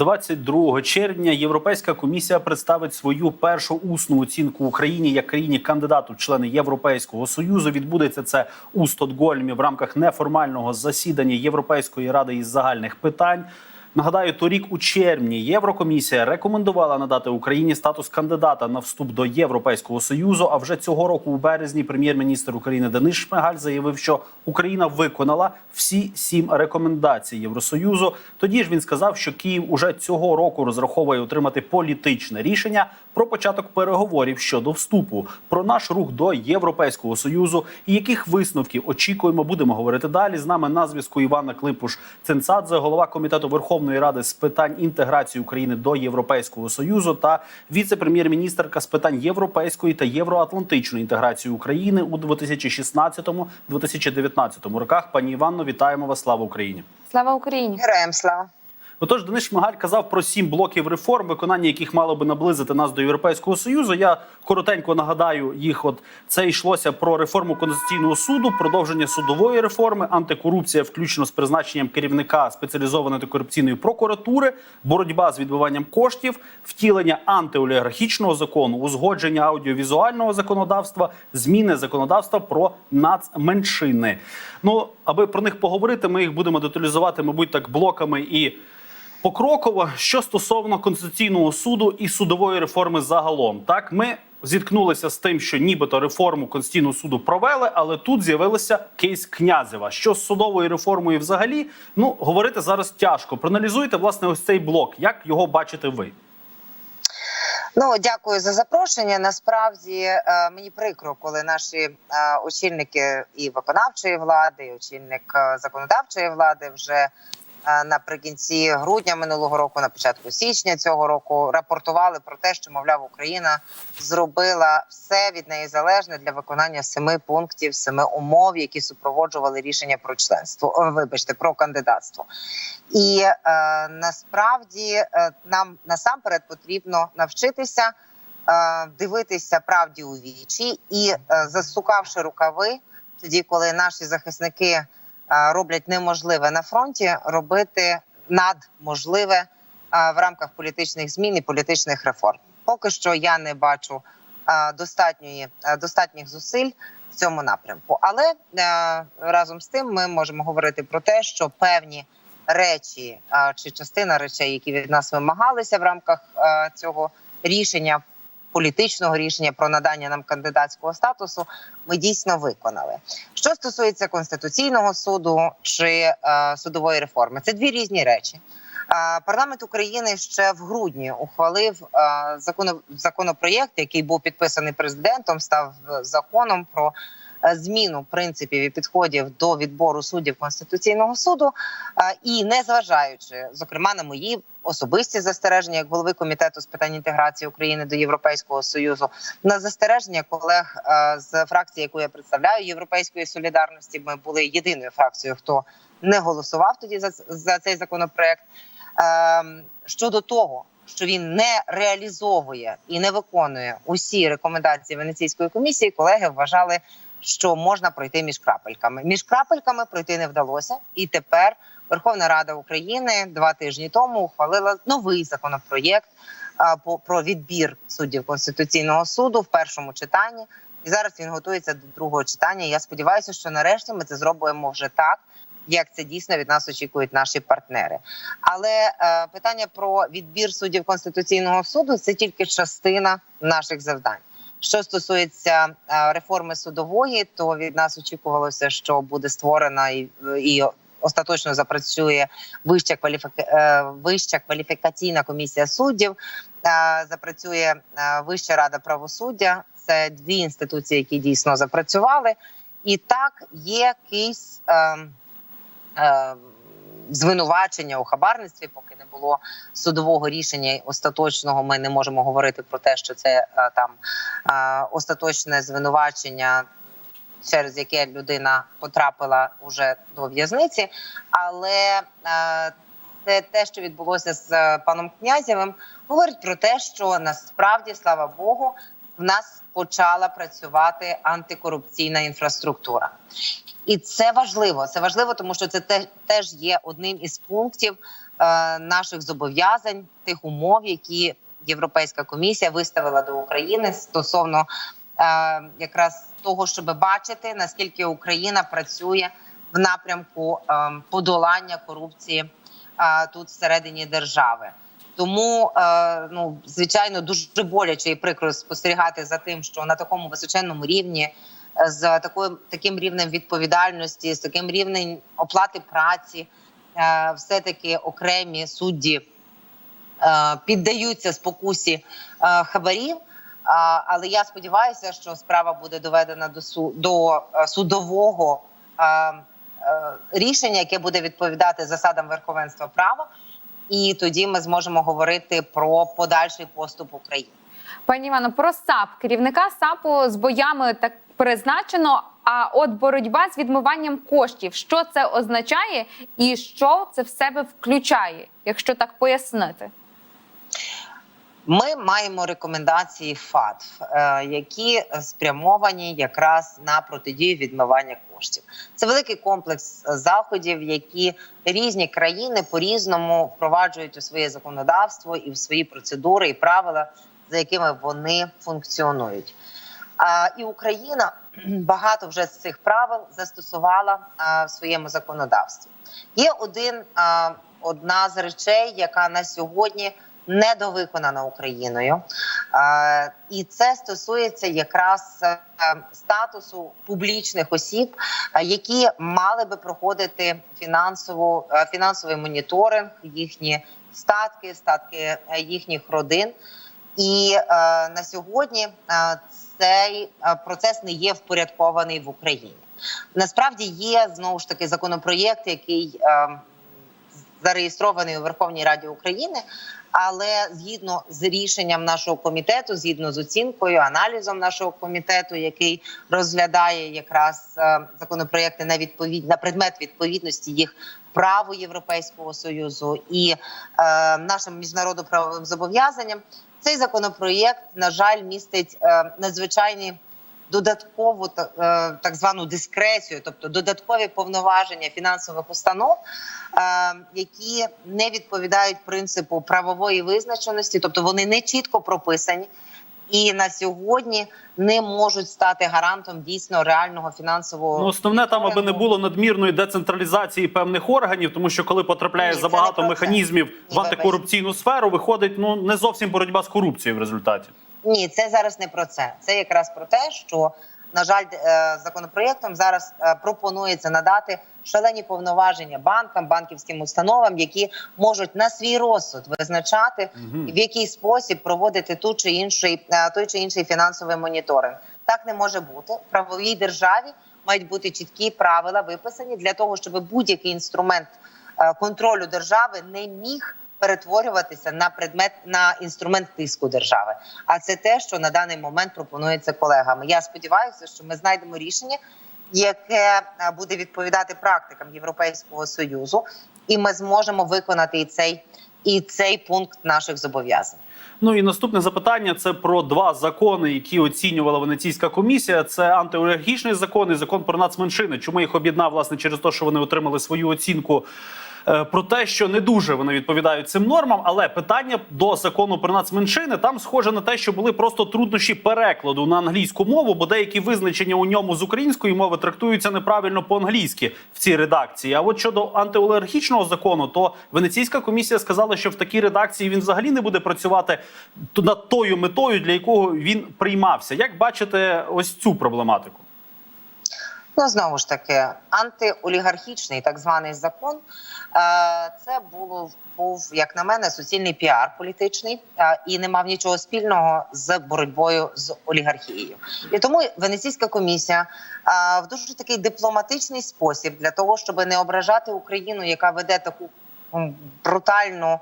22 червня Європейська комісія представить свою першу усну оцінку Україні як країні кандидату в члени Європейського союзу. Відбудеться це у Стокгольмі в рамках неформального засідання Європейської ради із загальних питань. Нагадаю, торік у червні Єврокомісія рекомендувала надати Україні статус кандидата на вступ до Європейського союзу. А вже цього року, у березні, прем'єр-міністр України Денис Шмигаль заявив, що Україна виконала всі сім рекомендацій Євросоюзу. Тоді ж він сказав, що Київ уже цього року розраховує отримати політичне рішення про початок переговорів щодо вступу, про наш рух до Європейського союзу і яких висновків очікуємо. Будемо говорити далі. З нами на зв'язку Івана Климпуш Ценцадзе, голова комітету Верховної Ради з питань інтеграції України до Європейського союзу та віце-прем'єр-міністерка з питань європейської та євроатлантичної інтеграції України у 2016-2019 роках. Пані Іванно, вітаємо вас! Слава Україні! Слава Україні! Героям слава. Отож, Денис Шмигаль казав про сім блоків реформ, виконання яких мало би наблизити нас до Європейського союзу. Я коротенько нагадаю їх. От це йшлося про реформу конституційного суду, продовження судової реформи, антикорупція, включно з призначенням керівника спеціалізованої антикорупційної прокуратури, боротьба з відбиванням коштів, втілення антиолігархічного закону, узгодження аудіовізуального законодавства, зміни законодавства про нацменшини. Ну аби про них поговорити, ми їх будемо деталізувати, мабуть, так блоками і. Покроково, що стосовно конституційного суду і судової реформи загалом, так ми зіткнулися з тим, що нібито реформу конституційного суду провели, але тут з'явилося кейс князева. Що з судовою реформою, взагалі, ну говорити зараз тяжко. Проаналізуйте власне ось цей блок. Як його бачите ви? Ну дякую за запрошення. Насправді е, мені прикро, коли наші е, очільники і виконавчої влади, і очільник е, законодавчої влади вже наприкінці грудня минулого року, на початку січня цього року, рапортували про те, що мовляв Україна зробила все від неї залежне для виконання семи пунктів, семи умов, які супроводжували рішення про членство. Вибачте, про кандидатство. І е, насправді е, нам насамперед потрібно навчитися е, дивитися правді у вічі і, е, засукавши рукави, тоді, коли наші захисники е, роблять неможливе на фронті, робити надможливе в рамках політичних змін і політичних реформ. Поки що я не бачу достатньої достатніх зусиль в цьому напрямку. Але разом з тим ми можемо говорити про те, що певні речі чи частина речей, які від нас вимагалися в рамках цього рішення. Політичного рішення про надання нам кандидатського статусу ми дійсно виконали. Що стосується конституційного суду чи е, судової реформи, це дві різні речі. Е, парламент України ще в грудні ухвалив е, законопроєкт, який був підписаний президентом, став законом про зміну принципів і підходів до відбору суддів конституційного суду. Е, І незважаючи зокрема на мої особисті застереження як голови комітету з питань інтеграції України до Європейського союзу, на застереження колег е, з фракції, яку я представляю, Європейської солідарності, ми були єдиною фракцією, хто не голосував тоді за, за цей законопроект. Е, Щодо того, що він не реалізовує і не виконує усі рекомендації Венеційської комісії, колеги вважали, що можна пройти між крапельками. Між крапельками пройти не вдалося, і тепер Верховна Рада України два тижні тому ухвалила новий законопроєкт про відбір суддів конституційного суду в першому читанні. І зараз він готується до другого читання. Я сподіваюся, що нарешті ми це зробимо вже так, як це дійсно від нас очікують наші партнери. Але е, питання про відбір суддів конституційного суду це тільки частина наших завдань. Що стосується е, реформи судової, то від нас очікувалося, що буде створена і, і остаточно запрацює вища кваліфіка... е, вища кваліфікаційна комісія суддів. е, Запрацює Вища рада правосуддя. Це дві інституції, які дійсно запрацювали, і так є кейс. Е, е, звинувачення у хабарництві, поки не було судового рішення остаточного. Ми не можемо говорити про те, що це е, там е, остаточне звинувачення. Через яке людина потрапила уже до в'язниці, але е, це те, що відбулося з паном князєвим, говорить про те, що насправді, слава Богу, в нас почала працювати антикорупційна інфраструктура. І це важливо. Це важливо, тому що це те, теж є одним із пунктів е, наших зобов'язань, тих умов, які Європейська комісія виставила до України стосовно е, якраз того, щоб бачити наскільки Україна працює в напрямку е, подолання корупції е, тут всередині держави. Тому е, ну звичайно дуже боляче і прикро спостерігати за тим, що на такому височенному рівні, е, з такою таким рівнем відповідальності, з таким рівнем оплати праці, е, все таки окремі судді піддаються спокусі хабарів. Але я сподіваюся, що справа буде доведена до су до судового рішення, яке буде відповідати засадам верховенства права, і тоді ми зможемо говорити про подальший поступ України. Пані Івано, про САП керівника САПу з боями так призначено. А от боротьба з відмиванням коштів, що це означає, і що це в себе включає, якщо так пояснити? Ми маємо рекомендації ФАТФ, е, які спрямовані якраз на протидію відмивання коштів. Це великий комплекс заходів, які різні країни по різному впроваджують у своє законодавство і в свої процедури і правила, за якими вони функціонують. І Україна багато вже з цих правил застосувала в своєму законодавстві. Є один одна з речей, яка на сьогодні недовиконана Україною, Е, і це стосується якраз е, статусу публічних осіб, е, які мали би проходити фінансову фінансовий моніторинг, їхні статки, статки їхніх родин. І на сьогодні цей процес не є впорядкований в Україні. Насправді є знову ж таки законопроєкт, який е, зареєстрований у Верховній Раді України. Але згідно з рішенням нашого комітету, згідно з оцінкою, аналізом нашого комітету, який розглядає якраз е, законопроекти на відповідь на предмет відповідності їх праву Європейського союзу і е, нашим міжнародно-правовим зобов'язанням, цей законопроєкт на жаль містить е, надзвичайні додаткову е, так звану дискрецію, тобто додаткові повноваження фінансових установ, е, які не відповідають принципу правової визначеності, тобто вони не чітко прописані. І на сьогодні не можуть стати гарантом дійсно реального фінансового Ну, основне там, аби не було надмірної децентралізації певних органів, тому що коли потрапляє Ні, забагато механізмів в антикорупційну сферу, виходить ну не зовсім боротьба з корупцією в результаті. Ні, це зараз не про це. Це якраз про те, що на жаль, е, законопроєктом зараз е, пропонується надати шалені повноваження банкам, банківським установам, які можуть на свій розсуд визначати в який спосіб проводити ту чи інший е, той чи інший фінансовий моніторинг. Так не може бути в правовій державі. Мають бути чіткі правила виписані для того, щоб будь-який інструмент контролю держави не міг перетворюватися на предмет на інструмент тиску держави. А це те, що на даний момент пропонується колегами. Я сподіваюся, що ми знайдемо рішення, яке е, буде відповідати практикам Європейського союзу, і ми зможемо виконати і цей і цей пункт наших зобов'язань. Ну і наступне запитання це про два закони, які оцінювала Венеційська комісія. Це антиолігархічний закон і закон про нацменшини. Чому їх об'єднав власне через те, що вони отримали свою оцінку. Е, Про те, що не дуже вони відповідають цим нормам, але питання до закону про нацменшини там схоже на те, що були просто труднощі перекладу на англійську мову, бо деякі визначення у ньому з української мови трактуються неправильно по-англійськи в цій редакції. А от щодо антиолігархічного закону, то Венеційська комісія сказала, що в такій редакції він взагалі не буде працювати над тою метою, для якого він приймався. Як бачите, ось цю проблематику? Ну знову ж таки, антиолігархічний так званий закон. Е, Це було був, як на мене, суцільний піар політичний е, і не мав нічого спільного з боротьбою з олігархією. І тому Венеційська комісія е, в дуже такий дипломатичний спосіб для того, щоб не ображати Україну, яка веде таку брутальну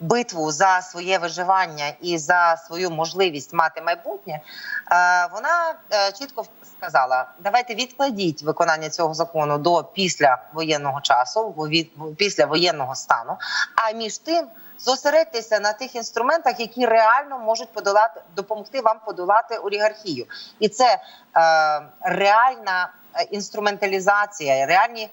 битву за своє виживання і за свою можливість мати майбутнє. Е, Вона е, чітко сказала: давайте відкладіть виконання цього закону до після воєнного часу, після воєнного стану. А між тим зосередьтеся на тих інструментах, які реально можуть подолати допомогти вам подолати олігархію, і це е, реальна е, інструменталізація, реальні.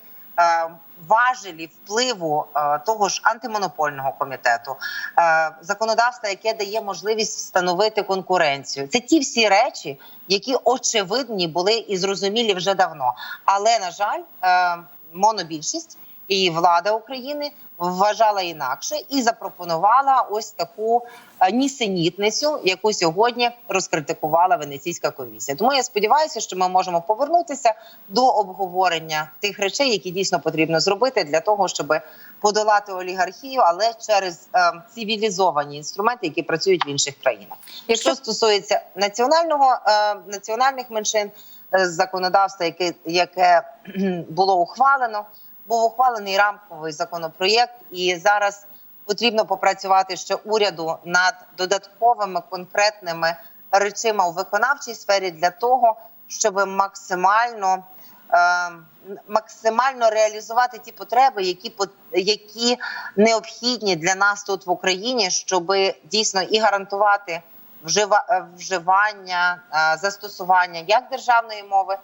Важелі впливу е, того ж антимонопольного комітету, е, законодавства, яке дає можливість встановити конкуренцію. Це ті всі речі, які очевидні були і зрозумілі вже давно. Але на жаль, е, монобільшість і влада України вважала інакше і запропонувала ось таку е, нісенітницю, яку сьогодні розкритикувала Венеційська комісія. Тому я сподіваюся, що ми можемо повернутися до обговорення тих речей, які дійсно потрібно зробити для того, щоб подолати олігархію, але через е, цивілізовані інструменти, які працюють в інших країнах. Якщо Що стосується національного е, національних меншин, е, законодавства, яке яке було ухвалено, був ухвалений рамковий законопроєкт, і зараз потрібно попрацювати ще уряду над додатковими конкретними речима у виконавчій сфері для того, щоб максимально. е, Максимально реалізувати ті потреби, які які необхідні для нас тут в Україні, щоб дійсно і гарантувати вжива, вживання е, застосування як державної мови,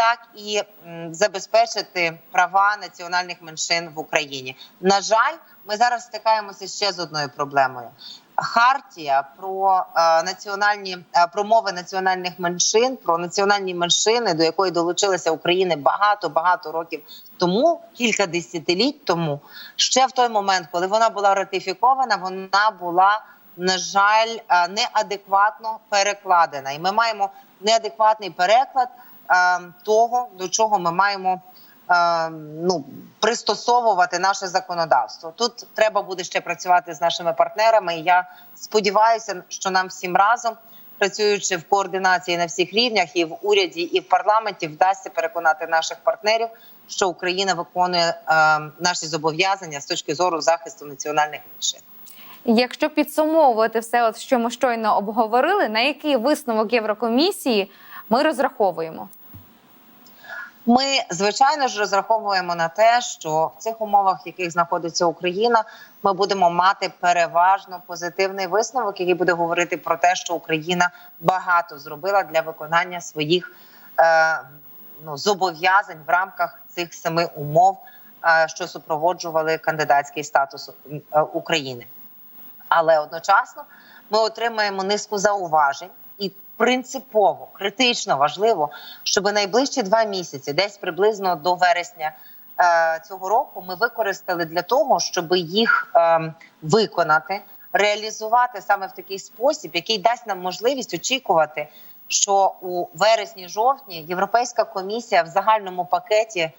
так і забезпечити права національних меншин в Україні. На жаль, ми зараз стикаємося ще з одною проблемою. Хартія про е, національні е, про мови національних меншин, про національні меншини, до якої долучилася Україна багато багато років тому, кілька десятиліть тому, ще в той момент, коли вона була ратифікована, вона була на жаль е, неадекватно перекладена, і ми маємо неадекватний переклад того, до чого ми маємо е, ну пристосовувати наше законодавство. Тут треба буде ще працювати з нашими партнерами. І я сподіваюся, що нам всім разом. Працюючи в координації на всіх рівнях, і в уряді, і в парламенті, вдасться переконати наших партнерів, що Україна виконує е, наші зобов'язання з точки зору захисту національних меншин. Якщо підсумовувати все, от що ми щойно обговорили, на який висновок Єврокомісії ми розраховуємо? Ми звичайно ж розраховуємо на те, що в цих умовах, в яких знаходиться Україна, ми будемо мати переважно позитивний висновок, який буде говорити про те, що Україна багато зробила для виконання своїх е, ну, зобов'язань в рамках цих семи умов, е, що супроводжували кандидатський статус е, України. Але одночасно ми отримаємо низку зауважень принципово критично важливо, щоб найближчі два місяці, десь приблизно до вересня е, цього року, ми використали для того, щоб їх е, виконати, реалізувати саме в такий спосіб, який дасть нам можливість очікувати, що у вересні-жовтні Європейська комісія в загальному пакеті е,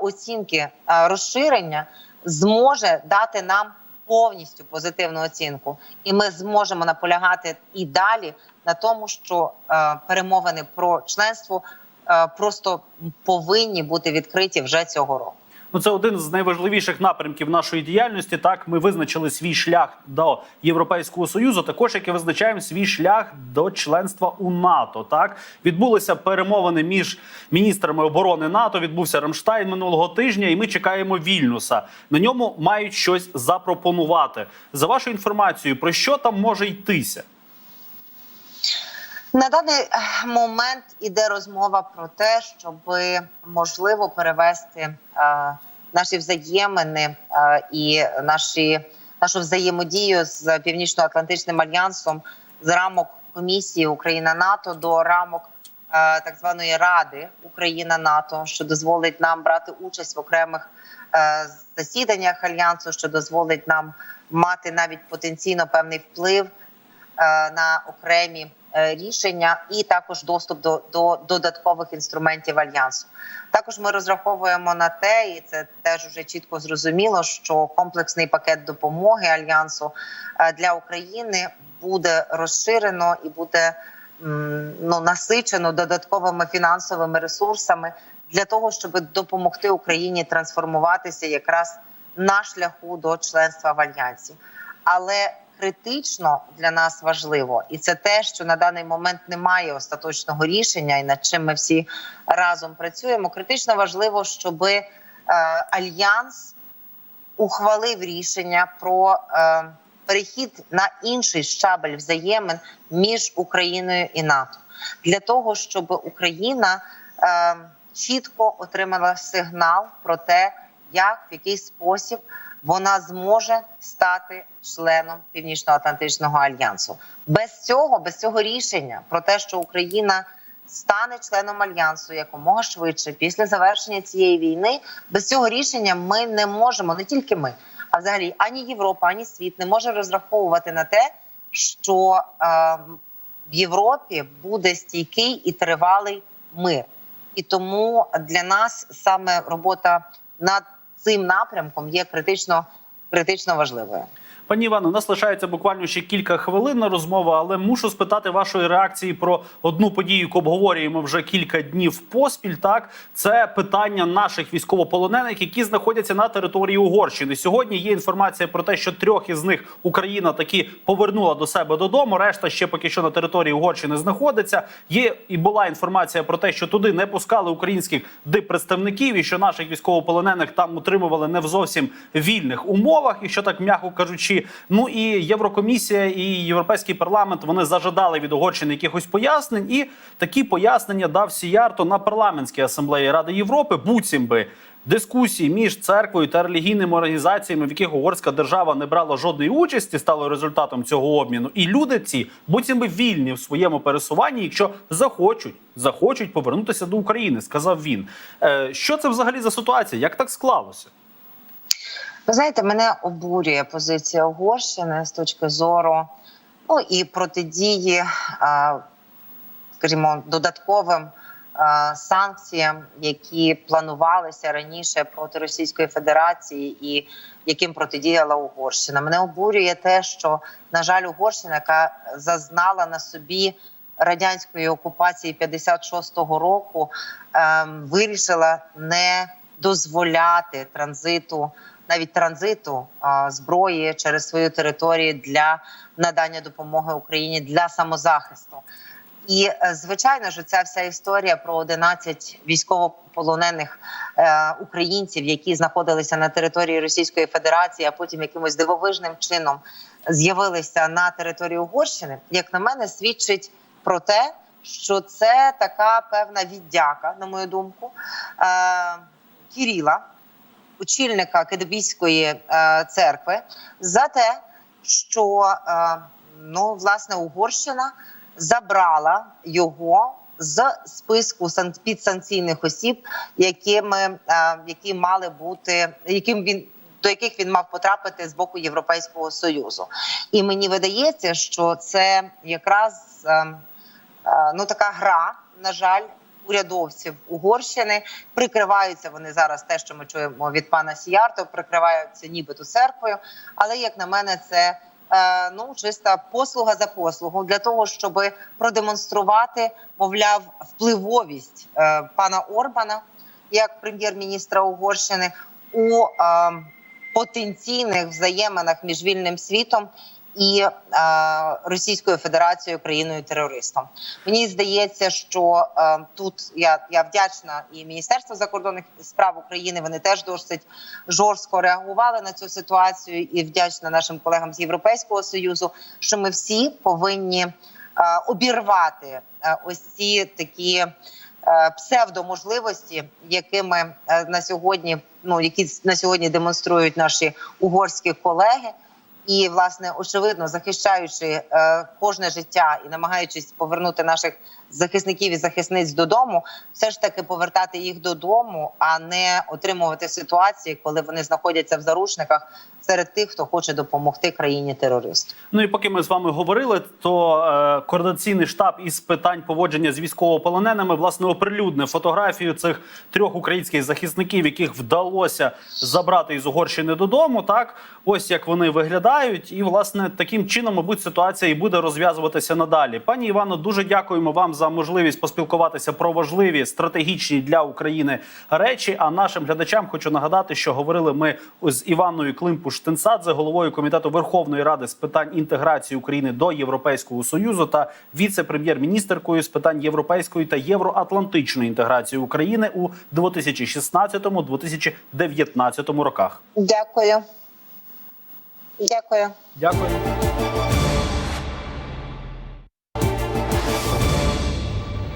оцінки е, розширення зможе дати нам повністю позитивну оцінку, і ми зможемо наполягати і далі на тому, що е, перемовини про членство е, просто повинні бути відкриті вже цього року. Ну, це один з найважливіших напрямків нашої діяльності. Так, ми визначили свій шлях до Європейського союзу. Також як і визначаємо свій шлях до членства у НАТО. Так відбулися перемовини між міністрами оборони НАТО. Відбувся Рамштайн минулого тижня, і ми чекаємо Вільнюса. На ньому мають щось запропонувати. За вашою інформацією, про що там може йтися? На даний е, момент іде розмова про те, щоб можливо перевести е, наші взаємини е, і наші нашу взаємодію з північно-атлантичним альянсом з рамок комісії Україна НАТО до рамок так званої Ради Україна НАТО, що дозволить нам брати участь в окремих засіданнях альянсу, що дозволить нам мати навіть потенційно певний вплив на окремі рішення, і також доступ до, до додаткових інструментів альянсу. Також ми розраховуємо на те, і це теж вже чітко зрозуміло, що комплексний пакет допомоги альянсу е, для України буде розширено і буде ну насичено додатковими фінансовими ресурсами для того, щоб допомогти Україні трансформуватися якраз на шляху до членства в альянсі. Але критично для нас важливо, і це те, що на даний момент немає остаточного рішення, і над чим ми всі разом працюємо. Критично важливо, щоб е, альянс ухвалив рішення про е, перехід на інший щабель взаємин між Україною і НАТО для того, щоб Україна е, чітко отримала сигнал про те, як в який спосіб вона зможе стати членом Північно-Атлантичного альянсу. Без цього, без цього рішення про те, що Україна стане членом альянсу якомога швидше після завершення цієї війни, без цього рішення ми не можемо, не тільки ми, а взагалі ані Європа, ані світ не може розраховувати на те, що е, в Європі буде стійкий і тривалий мир. І тому для нас саме робота над цим напрямком є критично, критично важливою. Пані Івано, у нас лишається буквально ще кілька хвилин на розмову, але мушу спитати вашої реакції про одну подію, яку обговорюємо вже кілька днів поспіль. Так це питання наших військовополонених, які знаходяться на території Угорщини. Сьогодні є інформація про те, що трьох із них Україна таки повернула до себе додому. Решта ще поки що на території Угорщини знаходиться. Є і була інформація про те, що туди не пускали українських диппредставників, і що наших військовополонених там утримували не в зовсім вільних умовах, і що так м'яко кажучи. Ну і Єврокомісія і Європейський парламент вони зажадали від Угорщини якихось пояснень, і такі пояснення дав Сіярто на парламентській асамблеї Ради Європи. Буцім би дискусії між церквою та релігійними організаціями, в яких угорська держава не брала жодної участі, стало результатом цього обміну. І люди ці буцім би вільні в своєму пересуванні, якщо захочуть, захочуть повернутися до України, сказав він. Е, що це взагалі за ситуація? Як так склалося? Ви знаєте, мене обурює позиція Угорщини з точки зору ну і протидії, скажімо, додатковим санкціям, які планувалися раніше проти Російської Федерації, і яким протидіяла Угорщина. Мене обурює те, що на жаль, Угорщина, яка зазнала на собі радянської окупації 56-го року, ем, вирішила не дозволяти транзиту навіть транзиту зброї через свою територію для надання допомоги Україні для самозахисту. І е, звичайно ж, ця вся історія про 11 військовополонених е, українців, які знаходилися на території Російської Федерації, а потім якимось дивовижним чином з'явилися на території Угорщини, як на мене, свідчить про те, що це така певна віддяка, на мою думку, е, Кіріла, очільника Кедобійської е, церкви, за те, що е, ну власне Угорщина забрала його з списку сан- підсанкційних осіб, якими е, які мали бути, яким він. До яких він мав потрапити з боку Європейського союзу, і мені видається, що це якраз е, е, ну така гра, на жаль, урядовців Угорщини. Прикриваються вони зараз те, що ми чуємо від пана Сіярто, прикриваються нібито церквою. Але як на мене, це е, ну чиста послуга за послугу для того, щоб продемонструвати, мовляв, впливовість е, пана Орбана як прем'єр-міністра Угорщини у е, потенційних взаєминах між вільним світом і е, Російською Федерацією країною терористом. Мені здається, що е, тут я, я вдячна і Міністерство закордонних справ України. Вони теж досить жорстко реагували на цю ситуацію, і вдячна нашим колегам з Європейського союзу, що ми всі повинні е, обірвати е, ось ці такі. е, Псевдоможливості, якими е, на сьогодні, ну які на сьогодні демонструють наші угорські колеги, і власне очевидно захищаючи е, кожне життя і намагаючись повернути наших захисників і захисниць додому, все ж таки повертати їх додому, а не отримувати ситуації, коли вони знаходяться в заручниках серед тих, хто хоче допомогти країні терористу. Ну і поки ми з вами говорили, то е, координаційний штаб із питань поводження з військовополоненими власне оприлюднив фотографію цих трьох українських захисників, яких вдалося забрати із Угорщини додому. Так, ось як вони виглядають, і власне таким чином, мабуть, ситуація і буде розв'язуватися надалі. Пані Івано, дуже дякуємо вам за можливість поспілкуватися про важливі стратегічні для України речі. А нашим глядачам хочу нагадати, що говорили ми з Іваною Климпуш Штенсадзе, головою комітету Верховної Ради з питань інтеграції України до Європейського союзу та віце-прем'єр-міністеркою з питань європейської та євроатлантичної інтеграції України у 2016-2019 роках. Дякую. Дякую. Дякую.